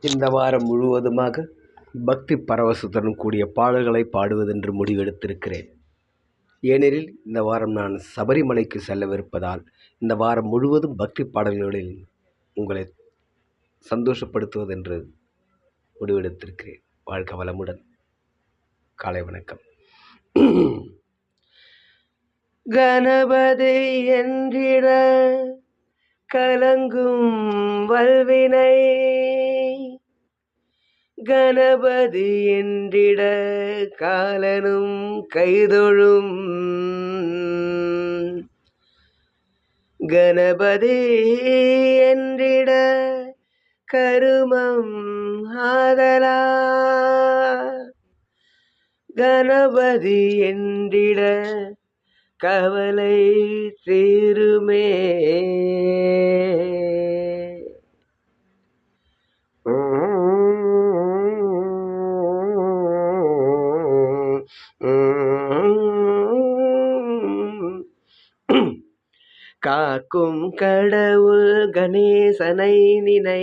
இந்த வாரம் முழுவதுமாக பக்தி பரவசத்துடன் கூடிய பாடல்களை பாடுவதென்று முடிவெடுத்திருக்கிறேன். ஏனெனில் இந்த வாரம் நான் சபரிமலைக்கு செல்லவிருப்பதால் இந்த வாரம் முழுவதும் பக்தி பாடல்களில் உங்களை சந்தோஷப்படுத்துவதென்று முடிவெடுத்திருக்கிறேன். வாழ்க வளமுடன். காலை வணக்கம். கணபதி என்றிட கலங்கும் வல்வினை கணபதி என்றிட காலனும் கைதொழும். கணபதி என்றிட கருமம் ஆதலா. கணபதி என்றிட கவலை தீருமே. காக்கும் கடவுள் கணேசனை நினை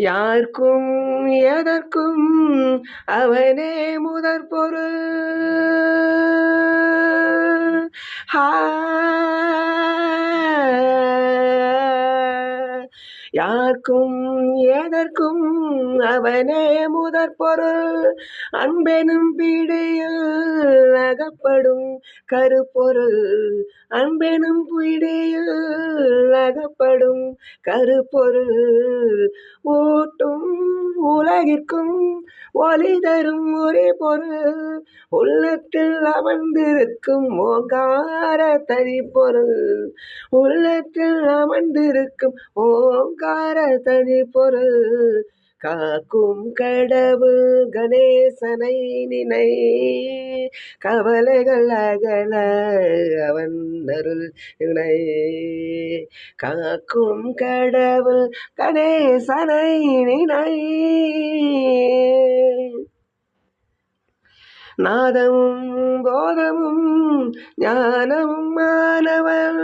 யாருக்கும் எதற்கும் அவனே முதற் பொருள். யார் யாருக்கும் ஏதற்கும் அவனே முதற் பொருள். அன்பெனும் பீடையில் அகப்படும் கருப்பொருள். அன்பெனும் பிடியில் அகப்படும் கருப்பொருள். ஊட்டும் உலகிற்கும் ஒளி தரும் ஒரே பொருள். உள்ளத்தில் அமர்ந்திருக்கும் ஓங்கார தனி பொருள் உள்ளத்தில் அமர்ந்திருக்கும் ஓங்கார தனி பொருள் காக்கும் கடவு கணேசனை நினை. கவலைகள் அகல அவன் அருள் இணை காக்கும் கடவுள் கணேசனை நினை. நாதமும் போதமும் ஞானமும் மாணவன்.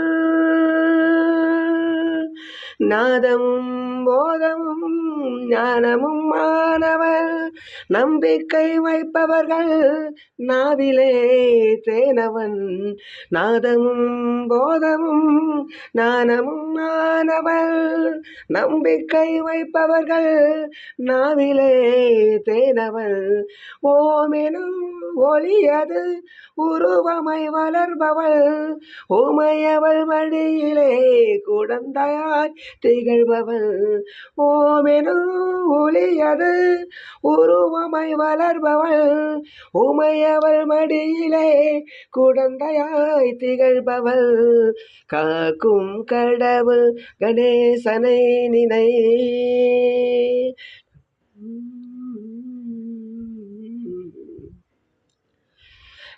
நாதமும் போதமும் ஞானமும் மாணவர் நம்பிக்கை வைப்பவர்கள் நாவிலே தேனவன். நாதமும் போதமும் ஞானமும் மாணவர் நம்பிக்கை வைப்பவர்கள் நாவிலே தேனவன். ஓமெனும் ஒளியது உருவமை வளர்பவள். உமையவள் வழியிலே குழந்தையாய் திகழ்பவள். ஓமெனும் ஒளியது உருவமை வளர்பவள் உமையவள் மடியிலே குழந்தையாய் திகழ்பவள். காக்கும் கடவுள் கணேசனை நினை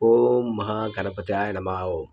ఓం మహాగణపతి ఆయన మా ఓం